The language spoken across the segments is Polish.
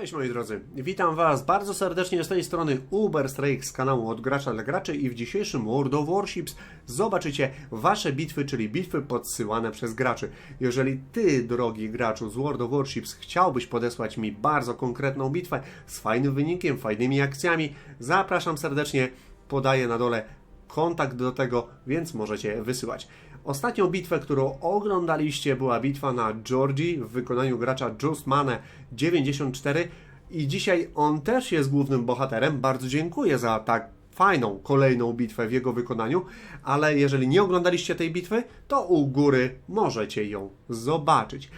Cześć moi drodzy, witam Was bardzo serdecznie z tej strony Uber Strike z kanału Od Gracza dla Graczy i w dzisiejszym World of Warships zobaczycie Wasze bitwy, czyli bitwy podsyłane przez graczy. Jeżeli Ty, drogi graczu z World of Warships, chciałbyś podesłać mi bardzo konkretną bitwę z fajnym wynikiem, fajnymi akcjami, zapraszam serdecznie, podaję na dole kontakt do tego, więc możecie wysyłać. Ostatnią bitwę, którą oglądaliście, była bitwa na Georgii w wykonaniu gracza Just Mane 94 i dzisiaj on też jest głównym bohaterem. Bardzo dziękuję za tak fajną kolejną bitwę w jego wykonaniu, ale jeżeli nie oglądaliście tej bitwy, to u góry możecie ją zobaczyć.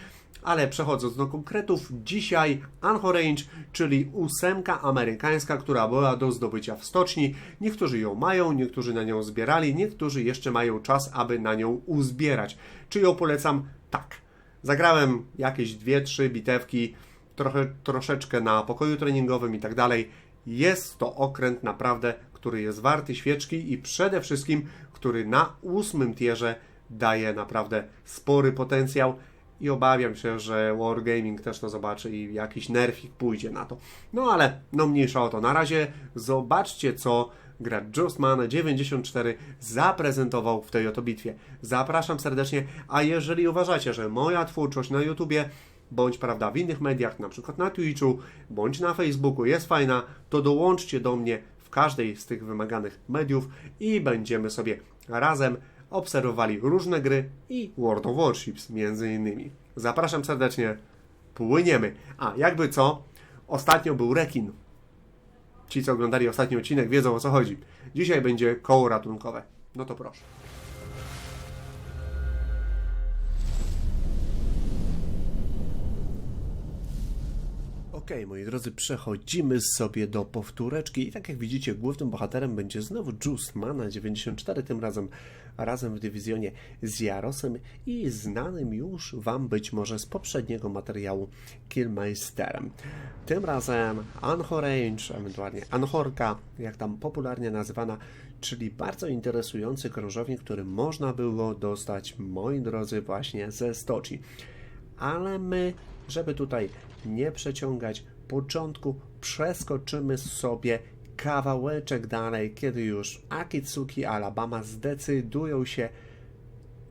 Ale przechodząc do konkretów, dzisiaj Anchorage, czyli ósemka amerykańska, która była do zdobycia w stoczni. Niektórzy ją mają, niektórzy na nią zbierali, niektórzy jeszcze mają czas, aby na nią uzbierać. Czy ją polecam? Tak. Zagrałem jakieś dwie, trzy bitewki, trochę, troszeczkę na pokoju treningowym i tak dalej. Jest to okręt naprawdę, który jest warty świeczki i przede wszystkim, który na ósmym tierze daje naprawdę spory potencjał i obawiam się, że Wargaming też to zobaczy i jakiś nerfik pójdzie na to. No ale no mniejsza o to. Na razie zobaczcie, co gracz Justman 94 zaprezentował w tej oto bitwie. Zapraszam serdecznie, a jeżeli uważacie, że moja twórczość na YouTubie bądź prawda w innych mediach, na przykład na Twitchu, bądź na Facebooku jest fajna, to dołączcie do mnie w każdej z tych wymaganych mediów i będziemy sobie razem obserwowali różne gry i World of Warships między innymi. Zapraszam serdecznie, płyniemy. A jakby co, ostatnio był rekin. Ci, co oglądali ostatni odcinek, wiedzą o co chodzi. Dzisiaj będzie koło ratunkowe. No to proszę. Ok, moi drodzy, przechodzimy sobie do powtóreczki i tak jak widzicie, głównym bohaterem będzie znowu Juice Mana 94, tym razem razem w dywizjonie z Jarosem i znanym już Wam być może z poprzedniego materiału Killmeisterem. Tym razem Anchorage, ewentualnie Anchorka, jak tam popularnie nazywana, czyli bardzo interesujący krążownik, który można było dostać, moi drodzy, właśnie ze stoczni. Ale my, żeby tutaj nie przeciągać początku, przeskoczymy sobie kawałeczek dalej, kiedy już Akitsuki Alabama zdecydują się,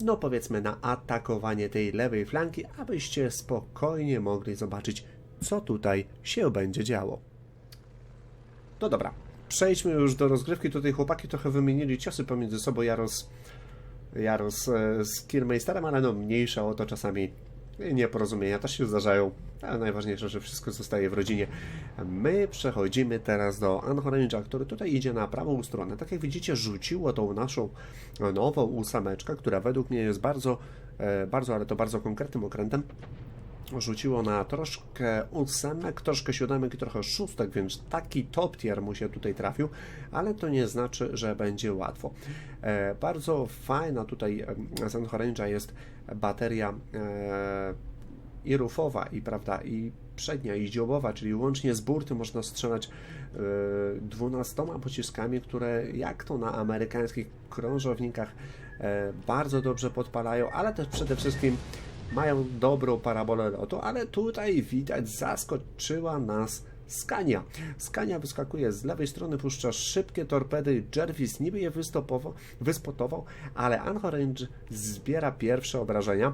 no powiedzmy, na atakowanie tej lewej flanki, abyście spokojnie mogli zobaczyć, co tutaj się będzie działo. No dobra, przejdźmy już do rozgrywki. Tutaj chłopaki trochę wymienili ciosy pomiędzy sobą. Jaros, Jaros e, z Kiermeisterem, ale no mniejsza o to czasami nieporozumienia też się zdarzają, ale najważniejsze, że wszystko zostaje w rodzinie. My przechodzimy teraz do Anchorage'a, który tutaj idzie na prawą stronę. Tak jak widzicie, rzuciło tą naszą nową ósemeczkę, która według mnie jest bardzo, e, bardzo, ale to bardzo konkretnym okrętem rzuciło na troszkę ósemek, troszkę siódemek i trochę szóstek, więc taki top tier mu się tutaj trafił, ale to nie znaczy, że będzie łatwo. E, bardzo fajna tutaj z Anchorage'a jest bateria e, i rufowa, i prawda, i przednia, i dziobowa, czyli łącznie z burty można strzelać e, 12 pociskami, które jak to na amerykańskich krążownikach e, bardzo dobrze podpalają, ale też przede wszystkim mają dobrą parabolę lotu, ale tutaj widać zaskoczyła nas Skania. Skania wyskakuje z lewej strony, puszcza szybkie torpedy. Jervis niby je wystopował, wyspotował, ale Anchorage zbiera pierwsze obrażenia.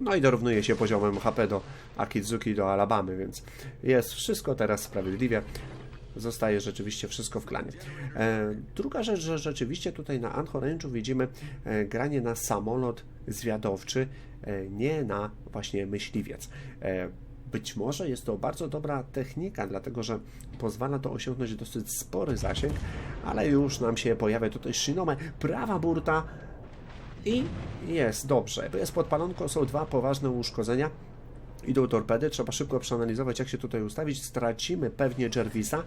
No i dorównuje się poziomem HP do Akizuki, do Alabamy, więc jest wszystko teraz sprawiedliwie. Zostaje rzeczywiście wszystko w klanie. E, druga rzecz, że rzeczywiście tutaj na Anchorage'u widzimy e, granie na samolot zwiadowczy, e, nie na właśnie myśliwiec. Być może jest to bardzo dobra technika, dlatego że pozwala to osiągnąć dosyć spory zasięg, ale już nam się pojawia tutaj Shinome, prawa burta i jest dobrze. Jest podpalonką, są dwa poważne uszkodzenia. Idą torpedy, trzeba szybko przeanalizować, jak się tutaj ustawić. Stracimy pewnie Jervisa,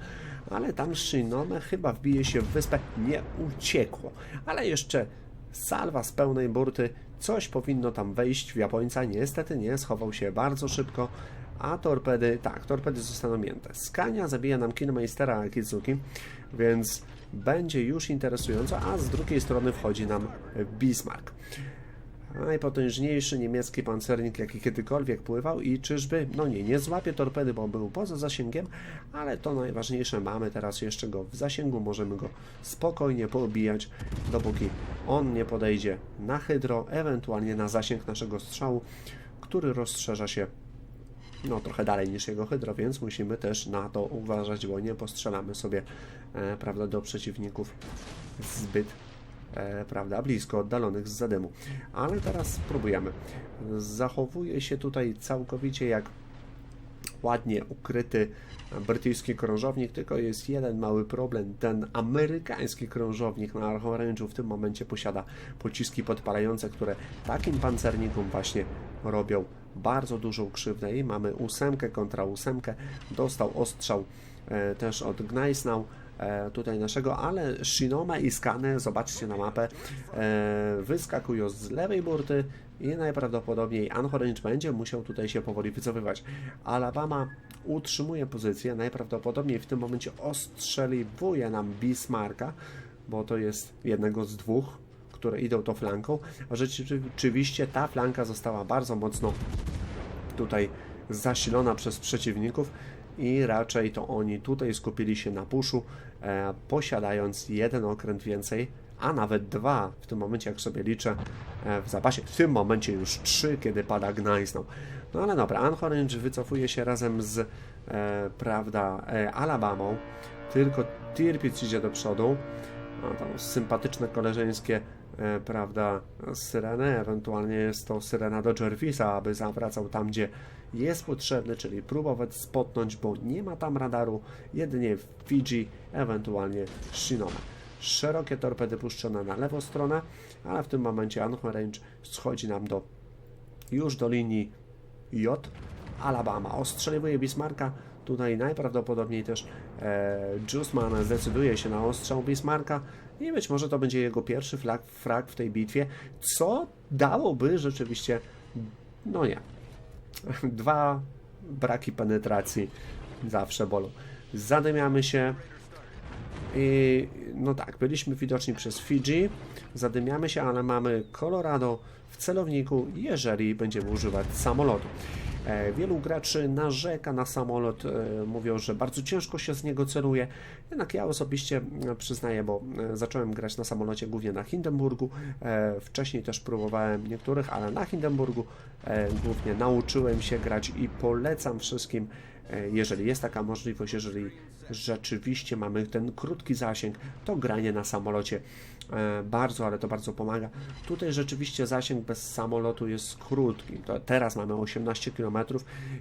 ale tam Shinome chyba wbije się w wyspę. Nie uciekło, ale jeszcze salwa z pełnej burty. Coś powinno tam wejść w Japońca. Niestety nie, schował się bardzo szybko a torpedy, tak, torpedy zostaną mięte. Skania zabija nam Kinmeistera Akizuki, więc będzie już interesująco, a z drugiej strony wchodzi nam Bismarck. Najpotężniejszy niemiecki pancernik, jaki kiedykolwiek pływał i czyżby, no nie, nie złapie torpedy, bo był poza zasięgiem, ale to najważniejsze, mamy teraz jeszcze go w zasięgu, możemy go spokojnie poobijać, dopóki on nie podejdzie na hydro, ewentualnie na zasięg naszego strzału, który rozszerza się no, trochę dalej niż jego hydro, więc musimy też na to uważać, bo nie postrzelamy sobie e, prawda, do przeciwników zbyt e, prawda, blisko oddalonych z zadymu. Ale teraz spróbujemy. Zachowuje się tutaj całkowicie jak ładnie ukryty brytyjski krążownik, tylko jest jeden mały problem. Ten amerykański krążownik na Archorange'u w tym momencie posiada pociski podpalające, które takim pancernikom właśnie robią bardzo dużą krzywdę i mamy ósemkę kontra ósemkę. Dostał ostrzał e, też od Gneisnau tutaj naszego, ale Shinome i Skane, zobaczcie na mapę, e, wyskakują z lewej burty i najprawdopodobniej Anchorage będzie musiał tutaj się powoli wycofywać. Alabama utrzymuje pozycję, najprawdopodobniej w tym momencie ostrzeliwuje nam Bismarcka, bo to jest jednego z dwóch, które idą tą flanką, a rzeczywiście ta flanka została bardzo mocno tutaj zasilona przez przeciwników i raczej to oni tutaj skupili się na puszu, e, posiadając jeden okręt więcej, a nawet dwa w tym momencie, jak sobie liczę e, w zapasie. W tym momencie już trzy, kiedy pada Gneisnau. No ale dobra, Anchorage wycofuje się razem z, e, prawda, e, Alabamą, tylko Tirpitz idzie do przodu. No, to sympatyczne koleżeńskie e, prawda, syreny, ewentualnie jest to syrena do Jervisa, aby zawracał tam, gdzie jest potrzebny, czyli próbować spotnąć, bo nie ma tam radaru, jedynie w Fiji, ewentualnie Shinome. Szerokie torpedy puszczone na lewą stronę, ale w tym momencie Anchorage schodzi nam do już do linii J. Alabama ostrzeliwuje Bismarcka. Tutaj najprawdopodobniej też e, Jusman zdecyduje się na ostrzał Bismarcka i być może to będzie jego pierwszy flag, frag w tej bitwie, co dałoby rzeczywiście, no nie, dwa braki penetracji zawsze bolą. Zadymiamy się i no tak, byliśmy widoczni przez Fiji, zadymiamy się, ale mamy Colorado w celowniku, jeżeli będziemy używać samolotu. E, wielu graczy narzeka na samolot, e, mówią, że bardzo ciężko się z niego celuje. Jednak ja osobiście e, przyznaję, bo zacząłem grać na samolocie głównie na Hindenburgu. Wcześniej też próbowałem niektórych, ale na Hindenburgu głównie nauczyłem się grać i polecam wszystkim, jeżeli jest taka możliwość, jeżeli rzeczywiście mamy ten krótki zasięg, to granie na samolocie bardzo, ale to bardzo pomaga. Tutaj rzeczywiście zasięg bez samolotu jest krótki. To teraz mamy 18 km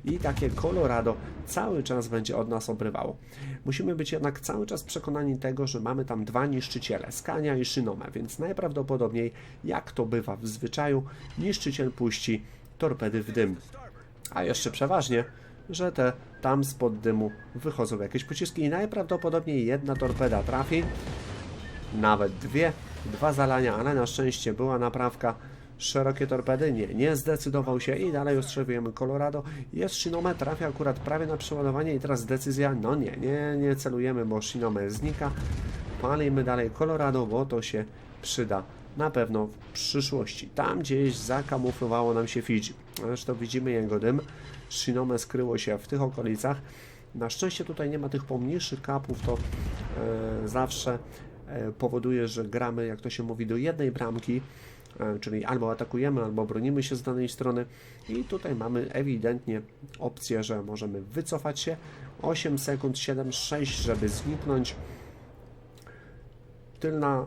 i takie Colorado cały czas będzie od nas obrywało. Musimy być jednak cały czas przekonani tego, że mamy tam dwa niszczyciele, Scania i Shinome, więc najprawdopodobniej, jak to bywa w zwyczaju, niszczyciel puści torpedy w dym. A jeszcze przeważnie że te tam spod dymu wychodzą jakieś pociski i najprawdopodobniej jedna torpeda trafi, nawet dwie, dwa zalania, ale na szczęście była naprawka. Szerokie torpedy nie, nie zdecydował się i dalej ostrzeliwujemy Colorado. Jest Shinome, trafia akurat prawie na przeładowanie i teraz decyzja, no nie, nie, nie celujemy, bo Shinome znika. Palimy dalej Colorado, bo to się przyda na pewno w przyszłości. Tam gdzieś zakamuflowało nam się Fiji. Zresztą widzimy jego dym. Shinome skryło się w tych okolicach. Na szczęście tutaj nie ma tych pomniejszych kapów, to e, zawsze powoduje, że gramy, jak to się mówi, do jednej bramki, e, czyli albo atakujemy, albo bronimy się z danej strony i tutaj mamy ewidentnie opcję, że możemy wycofać się 8 sekund, 7, 6, żeby zniknąć. Tylna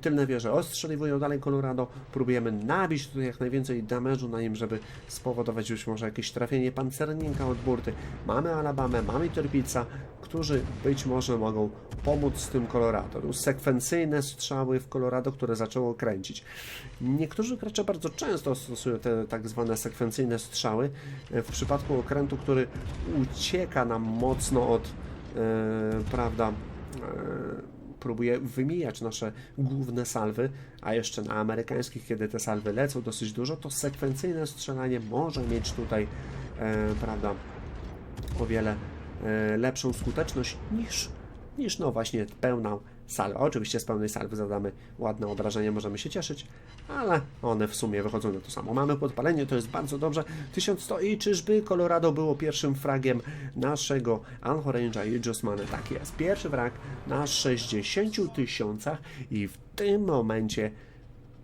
tylne wieże ostrzeliwują dalej Colorado. Próbujemy nabić tutaj jak najwięcej damage'u na nim, żeby spowodować już może jakieś trafienie pancernika od burty. Mamy Alabamę, mamy Torpica, którzy być może mogą pomóc z tym Colorado. Już sekwencyjne strzały w Colorado, które zaczęło kręcić. Niektórzy gracze bardzo często stosują te tak zwane sekwencyjne strzały. W przypadku okrętu, który ucieka nam mocno od, yy, prawda, yy, próbuje wymijać nasze główne salwy, a jeszcze na amerykańskich, kiedy te salwy lecą dosyć dużo, to sekwencyjne strzelanie może mieć tutaj, e, prawda, o wiele e, lepszą skuteczność niż, niż no właśnie pełna salwa. Oczywiście z pełnej salwy zadamy ładne obrażenia, możemy się cieszyć, ale one w sumie wychodzą na to samo. Mamy podpalenie, to jest bardzo dobrze. 1100 i czyżby Colorado było pierwszym fragiem naszego Anchorange'a i Josmany? Tak jest, pierwszy frag na 60 tysiącach i w tym momencie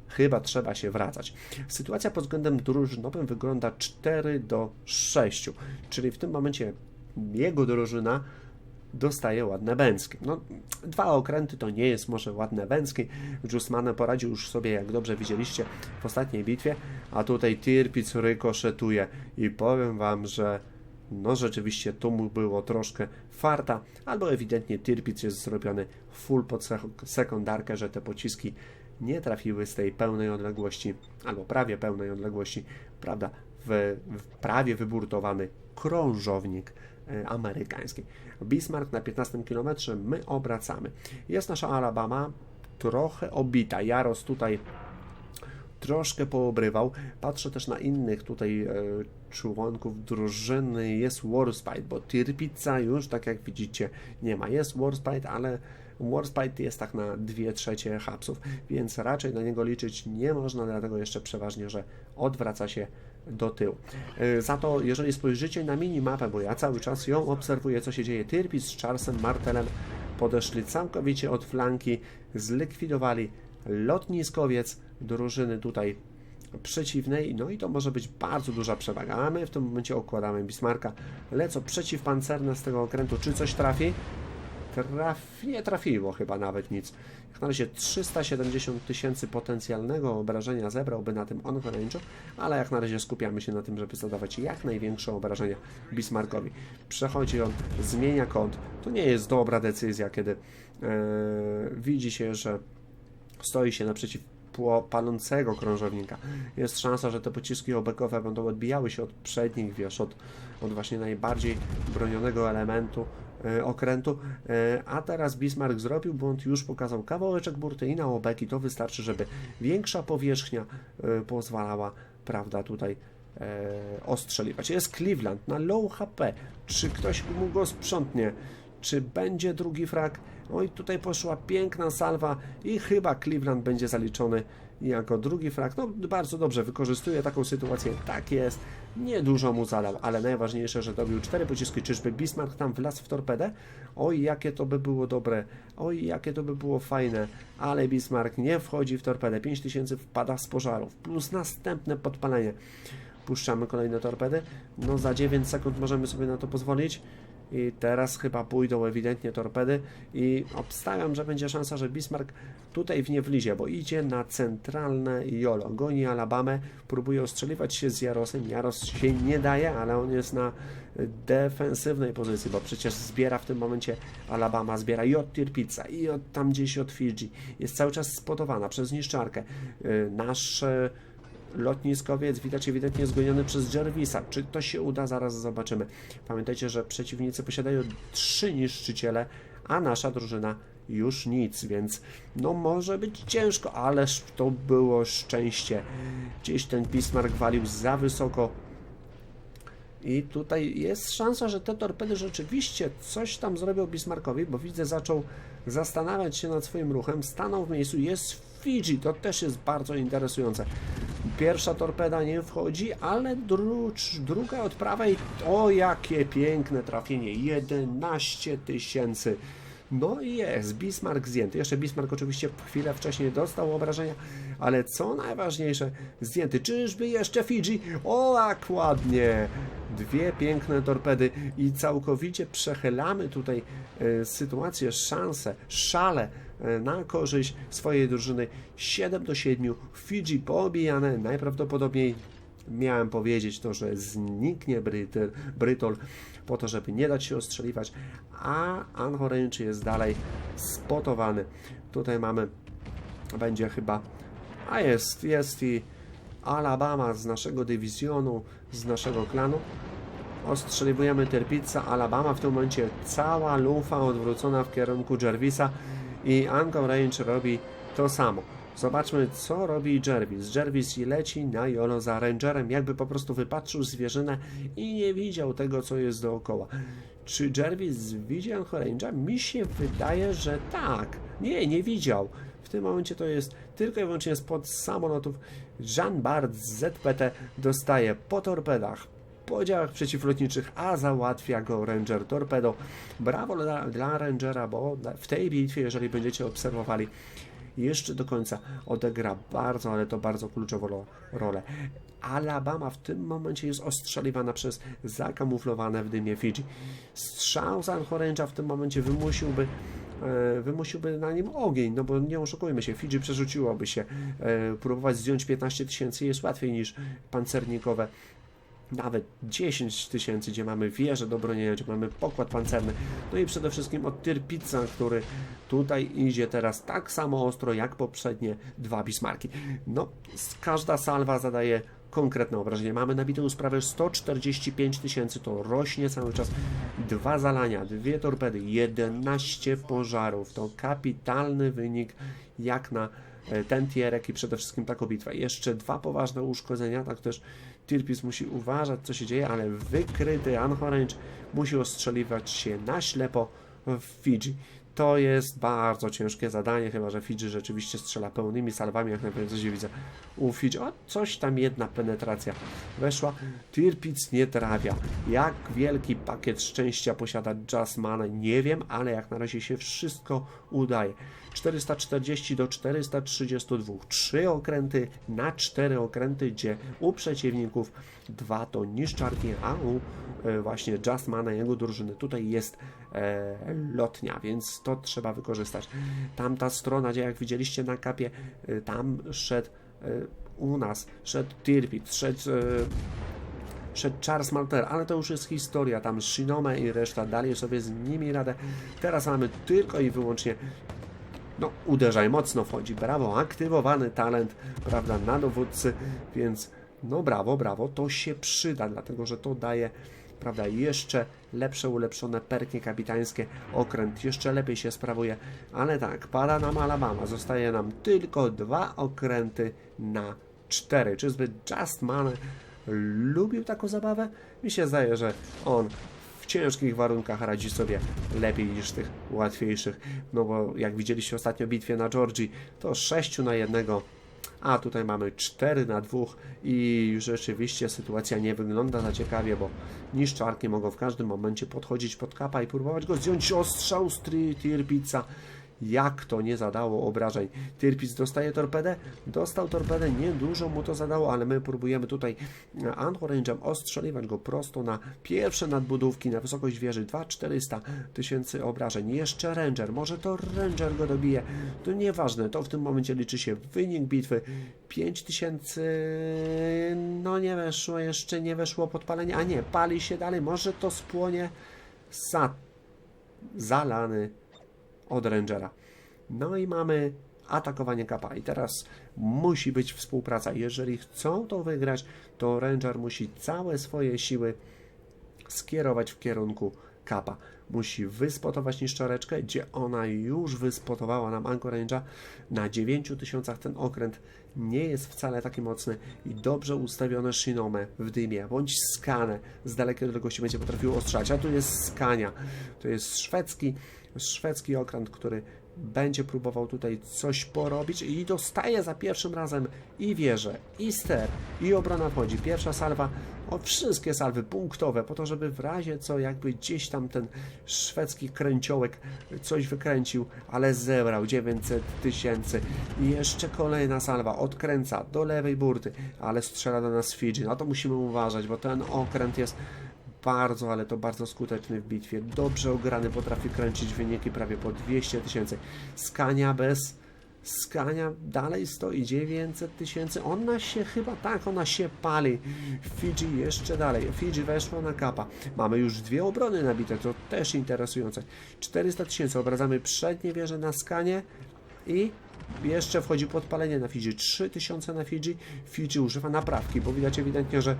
chyba trzeba się wracać. Sytuacja pod względem drużynowym wygląda 4 do 6, czyli w tym momencie jego drużyna dostaje ładne bęcki. No, dwa okręty to nie jest może ładne bęcki. Jusmane poradził już sobie, jak dobrze widzieliście w ostatniej bitwie, a tutaj Tirpic rykoszetuje i powiem Wam, że no rzeczywiście tu mu było troszkę farta, albo ewidentnie Tirpic jest zrobiony full pod sekundarkę, że te pociski nie trafiły z tej pełnej odległości, albo prawie pełnej odległości, prawda, w, w prawie wyburtowany krążownik e, amerykański. Bismarck na 15 km, my obracamy. Jest nasza Alabama, trochę obita. Jaros tutaj troszkę poobrywał. Patrzę też na innych tutaj e, członków drużyny. Jest Warspite, bo Tirpica już, tak jak widzicie, nie ma. Jest Warspite, ale Warspite jest tak na 2 trzecie hapsów, więc raczej na niego liczyć nie można, dlatego jeszcze przeważnie, że odwraca się do tyłu. E, za to, jeżeli spojrzycie na minimapę, bo ja cały czas ją obserwuję, co się dzieje, Tyrpis z Charlesem Martelem podeszli całkowicie od flanki, zlikwidowali lotniskowiec drużyny tutaj przeciwnej, no i to może być bardzo duża przewaga. A my w tym momencie okładamy Bismarka. Lecą przeciwpancerne z tego okrętu. Czy coś trafi? Nie trafiło chyba nawet nic. Jak na razie 370 tysięcy potencjalnego obrażenia zebrałby na tym on ale jak na razie skupiamy się na tym, żeby zadawać jak największe obrażenia Bismarckowi. Przechodzi on, zmienia kąt. To nie jest dobra decyzja, kiedy e, widzi się, że stoi się naprzeciw palącego krążownika. Jest szansa, że te pociski obekowe będą odbijały się od przednich wiesz, od, od właśnie najbardziej bronionego elementu okrętu, e, a teraz Bismarck zrobił błąd, już pokazał kawałeczek burty i na obeki to wystarczy, żeby większa powierzchnia e, pozwalała, prawda, tutaj e, ostrzeliwać. Jest Cleveland na low HP. Czy ktoś mu go sprzątnie? Czy będzie drugi frak? Oj, tutaj poszła piękna salwa i chyba Cleveland będzie zaliczony jako drugi frak. No, bardzo dobrze wykorzystuje taką sytuację. Tak jest. Niedużo mu zadał, ale najważniejsze, że dobił cztery pociski. Czyżby Bismarck tam wlazł w torpedę? Oj, jakie to by było dobre. Oj, jakie to by było fajne. Ale Bismarck nie wchodzi w torpedę. 5000 wpada z pożarów. Plus następne podpalenie. Puszczamy kolejne torpedy. No, za 9 sekund możemy sobie na to pozwolić i teraz chyba pójdą ewidentnie torpedy i obstawiam, że będzie szansa, że Bismarck tutaj w nie wlizie, bo idzie na centralne Jolo, goni Alabamę, próbuje ostrzeliwać się z Jarosem, Jaros się nie daje, ale on jest na defensywnej pozycji, bo przecież zbiera w tym momencie Alabama, zbiera i od Tirpica, i od tam gdzieś od Fidżi, jest cały czas spotowana przez niszczarkę. Y, nasz lotniskowiec widać ewidentnie zgoniony przez Jervisa. Czy to się uda? Zaraz zobaczymy. Pamiętajcie, że przeciwnicy posiadają trzy niszczyciele, a nasza drużyna już nic, więc no może być ciężko, ależ to było szczęście. Gdzieś ten Bismarck walił za wysoko. I tutaj jest szansa, że te torpedy rzeczywiście coś tam zrobią Bismarckowi, bo widzę, zaczął zastanawiać się nad swoim ruchem, stanął w miejscu, jest Fidżi, to też jest bardzo interesujące. Pierwsza torpeda nie wchodzi, ale dru druga od prawej, o jakie piękne trafienie, 11 tysięcy. No i jest, Bismarck zdjęty. Jeszcze Bismarck oczywiście chwilę wcześniej dostał obrażenia, ale co najważniejsze, zdjęty. Czyżby jeszcze Fidżi? O, jak ładnie! Dwie piękne torpedy i całkowicie przechylamy tutaj e, sytuację, szansę, szale na korzyść swojej drużyny 7 do 7. Fidżi poobijane, najprawdopodobniej miałem powiedzieć to, że zniknie Brytol, Brytol po to, żeby nie dać się ostrzeliwać, a Anchorage jest dalej spotowany. Tutaj mamy, będzie chyba, a jest, jest i Alabama z naszego dywizjonu, z naszego klanu. Ostrzeliwujemy Terpica, Alabama w tym momencie cała lufa odwrócona w kierunku Jervisa i Anchorage robi to samo. Zobaczmy, co robi Jervis. Jervis leci na Jolo za Rangerem, jakby po prostu wypatrzył zwierzynę i nie widział tego, co jest dookoła. Czy Jervis widzi Anchorange'a? Mi się wydaje, że tak. Nie, nie widział. W tym momencie to jest tylko i wyłącznie spod samolotów. Jean Bart z ZPT dostaje po torpedach, po działach przeciwlotniczych, a załatwia go Ranger Torpedo. Brawo dla, dla Rangera, bo w tej bitwie, jeżeli będziecie obserwowali, jeszcze do końca odegra bardzo, ale to bardzo kluczową ro- rolę. Alabama w tym momencie jest ostrzeliwana przez zakamuflowane w dymie Fidżi. Strzał z Anchorange'a w tym momencie wymusiłby e, wymusiłby na nim ogień, no bo nie oszukujmy się, Fidżi przerzuciłoby się, e, próbować zdjąć 15 tysięcy jest łatwiej niż pancernikowe nawet 10 tysięcy, gdzie mamy wieże do bronienia, gdzie mamy pokład pancerny, no i przede wszystkim od Tyrpica, który tutaj idzie teraz tak samo ostro jak poprzednie dwa Bismarki. No, każda salwa zadaje konkretne obrażenie. Mamy nabitą sprawę 145 tysięcy, to rośnie cały czas. Dwa zalania, dwie torpedy, 11 pożarów. To kapitalny wynik jak na e, ten tierek i przede wszystkim taką bitwę. Jeszcze dwa poważne uszkodzenia, tak też Tirpis musi uważać, co się dzieje, ale wykryty Anchorage musi ostrzeliwać się na ślepo w Fidżi. To jest bardzo ciężkie zadanie, chyba że Fidżi rzeczywiście strzela pełnymi salwami, jak najbardziej widzę u Fidżi. O, coś tam jedna penetracja weszła. Tirpic nie trafia. Jak wielki pakiet szczęścia posiada Jasmana, nie wiem, ale jak na razie się wszystko udaje. 440 do 432. Trzy okręty na cztery okręty, gdzie u przeciwników dwa to niszczarki, a u e, właśnie Justmana, jego drużyny tutaj jest lotnia, więc to trzeba wykorzystać. Tamta strona, gdzie jak widzieliście na kapie, e, tam szedł e, u nas, szedł Tirpit, szedł e, szedł Charles Malter, ale to już jest historia. Tam Shinome i reszta dali sobie z nimi radę. Teraz mamy tylko i wyłącznie no, uderzaj mocno wchodzi. Brawo, aktywowany talent, prawda, na dowódcy, więc no brawo, brawo, to się przyda, dlatego że to daje, prawda, jeszcze lepsze, ulepszone perki kapitańskie, okręt jeszcze lepiej się sprawuje, ale tak, pada nam Alabama, zostaje nam tylko dwa okręty na cztery. Czyżby Justman lubił taką zabawę? Mi się zdaje, że on w ciężkich warunkach radzi sobie lepiej niż tych łatwiejszych. No bo jak widzieliście ostatnio bitwie na Georgii, to 6 na jednego, a tutaj mamy 4 na 2 i rzeczywiście sytuacja nie wygląda za ciekawie, bo niszczarki mogą w każdym momencie podchodzić pod kapa i próbować go zdjąć ostrzał z Tirpica. Jak to nie zadało obrażeń? Tirpic dostaje torpedę? Dostał torpedę, niedużo mu to zadało, ale my próbujemy tutaj Anchorange'em ostrzeliwać go prosto na pierwsze nadbudówki, na wysokość wieży 2400 tysięcy obrażeń. Jeszcze Ranger, może to Ranger go dobije, to nieważne, to w tym momencie liczy się wynik bitwy. 5000, no nie weszło, jeszcze nie weszło podpalenie, a nie, pali się dalej, może to spłonie za, zalany od Rangera. No i mamy atakowanie kapa. I teraz musi być współpraca. Jeżeli chcą to wygrać, to Ranger musi całe swoje siły skierować w kierunku kapa. Musi wyspotować niszczareczkę, gdzie ona już wyspotowała nam Anchorange'a. Na 9000 ten okręt nie jest wcale taki mocny i dobrze ustawione Shinome w dymie, bądź skane z dalekiej odległości będzie potrafił ostrzać. A tu jest skania. To jest szwedzki, szwedzki okręt, który będzie próbował tutaj coś porobić i dostaje za pierwszym razem i wieżę, i ster, i obrona wchodzi. Pierwsza salwa, o wszystkie salwy punktowe, po to, żeby w razie co jakby gdzieś tam ten szwedzki kręciołek coś wykręcił, ale zebrał 900 tysięcy. I jeszcze kolejna salwa, odkręca do lewej burty, ale strzela do nas Fidżi. No to musimy uważać, bo ten okręt jest bardzo, ale to bardzo skuteczny w bitwie. Dobrze ograny, potrafi kręcić wyniki prawie po 200 tysięcy. Skania bez. Skania dalej stoi 900 tysięcy. Ona się chyba tak, ona się pali. Fidżi jeszcze dalej. Fidżi weszła na kapa. Mamy już dwie obrony nabite, to też interesujące. 400 tysięcy. Obracamy przednie wieże na skanie i jeszcze wchodzi podpalenie na Fidżi. 3000 na Fidżi. Fidżi używa naprawki, bo widać ewidentnie, że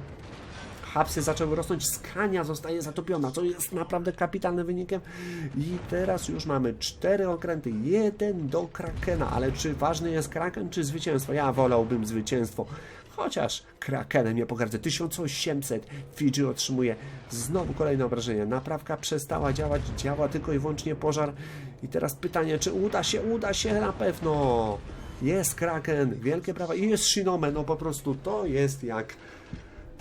hapsy zaczęły rosnąć, Skania zostaje zatopiona, co jest naprawdę kapitalnym wynikiem. I teraz już mamy cztery okręty, jeden do Krakena, ale czy ważny jest Kraken, czy zwycięstwo? Ja wolałbym zwycięstwo. Chociaż Krakenem nie pogardzę. 1800 Fidży otrzymuje znowu kolejne obrażenie. Naprawka przestała działać, działa tylko i wyłącznie pożar. I teraz pytanie, czy uda się? Uda się na pewno. Jest Kraken, wielkie brawa i jest Shinome, no po prostu to jest jak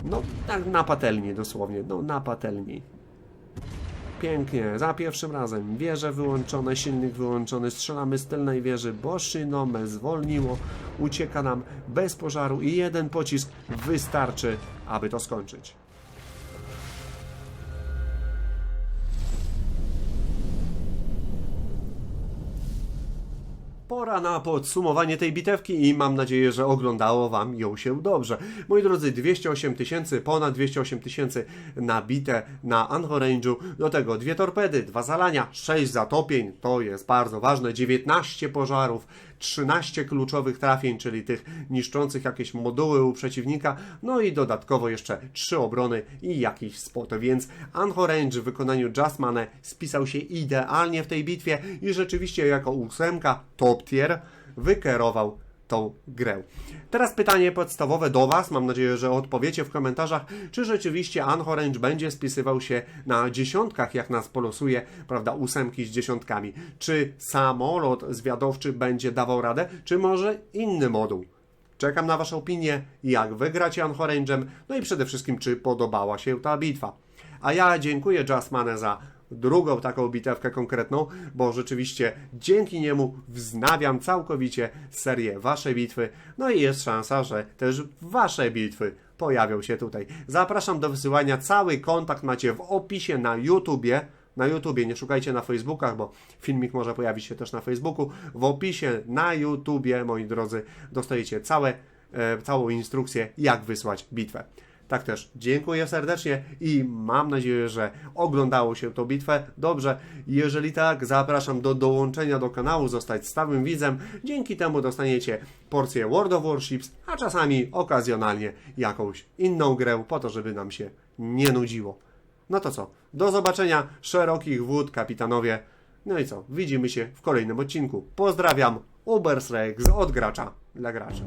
no tak na patelni dosłownie, no na patelni. Pięknie, za pierwszym razem. Wieże wyłączone, silnik wyłączony, strzelamy z tylnej wieży, bo Shinome zwolniło, ucieka nam bez pożaru i jeden pocisk wystarczy, aby to skończyć. Pora na podsumowanie tej bitewki i mam nadzieję, że oglądało Wam ją się dobrze. Moi drodzy, 208 tysięcy, ponad 208 tysięcy nabite na Anchorange'u, do tego dwie torpedy, dwa zalania, 6 zatopień, to jest bardzo ważne, 19 pożarów, 13 kluczowych trafień, czyli tych niszczących jakieś moduły u przeciwnika, no i dodatkowo jeszcze 3 obrony i jakiś spot, więc Anchorange w wykonaniu Justmane spisał się idealnie w tej bitwie i rzeczywiście jako ósemka top tier wykierował tą grę. Teraz pytanie podstawowe do Was. Mam nadzieję, że odpowiecie w komentarzach, czy rzeczywiście Anchorange będzie spisywał się na dziesiątkach, jak nas polosuje, prawda, ósemki z dziesiątkami. Czy samolot zwiadowczy będzie dawał radę, czy może inny moduł? Czekam na Waszą opinię, jak wygracie Anchorange'em, no i przede wszystkim, czy podobała się ta bitwa. A ja dziękuję Justmane za drugą taką bitewkę konkretną, bo rzeczywiście dzięki niemu wznawiam całkowicie serię Wasze bitwy, no i jest szansa, że też Wasze bitwy pojawią się tutaj. Zapraszam do wysyłania, cały kontakt macie w opisie na YouTubie, na YouTubie, nie szukajcie na Facebookach, bo filmik może pojawić się też na Facebooku. W opisie na YouTubie, moi drodzy, dostajecie całe, e, całą instrukcję, jak wysłać bitwę. Tak też dziękuję serdecznie i mam nadzieję, że oglądało się tą bitwę dobrze. Jeżeli tak, zapraszam do dołączenia do kanału, zostać stałym widzem. Dzięki temu dostaniecie porcję World of Warships, a czasami okazjonalnie jakąś inną grę, po to, żeby nam się nie nudziło. No to co? Do zobaczenia, szerokich wód, kapitanowie. No i co? Widzimy się w kolejnym odcinku. Pozdrawiam, Ubersrex od gracza dla gracza.